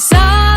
inside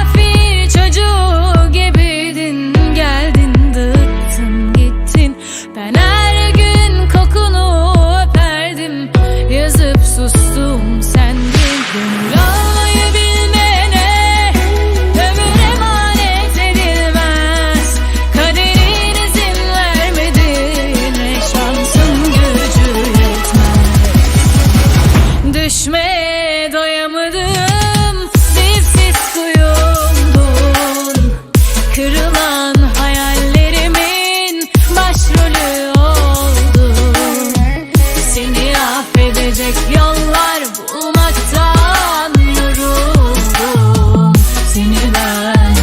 mahvedecek yollar bulmaktan yoruldum. Seni ben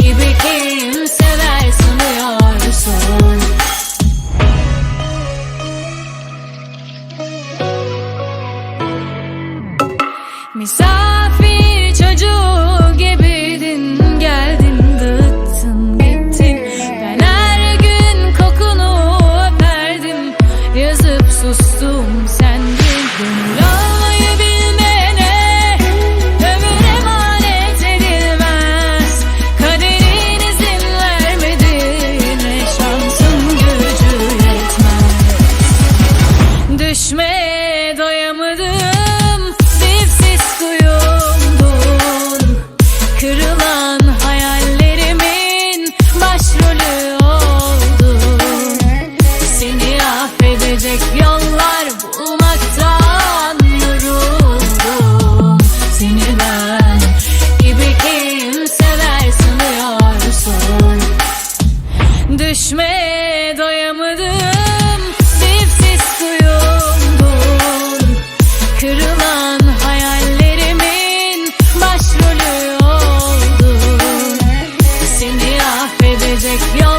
gibi kimse kimseler sanıyorsun. Misal an hayallerimin başrolü oldu. Seni affedecek yollar bulmaktan yoruldum. Seni ben gibi kimseler sanıyorsun. Düşmeye doyamıyorum Dios.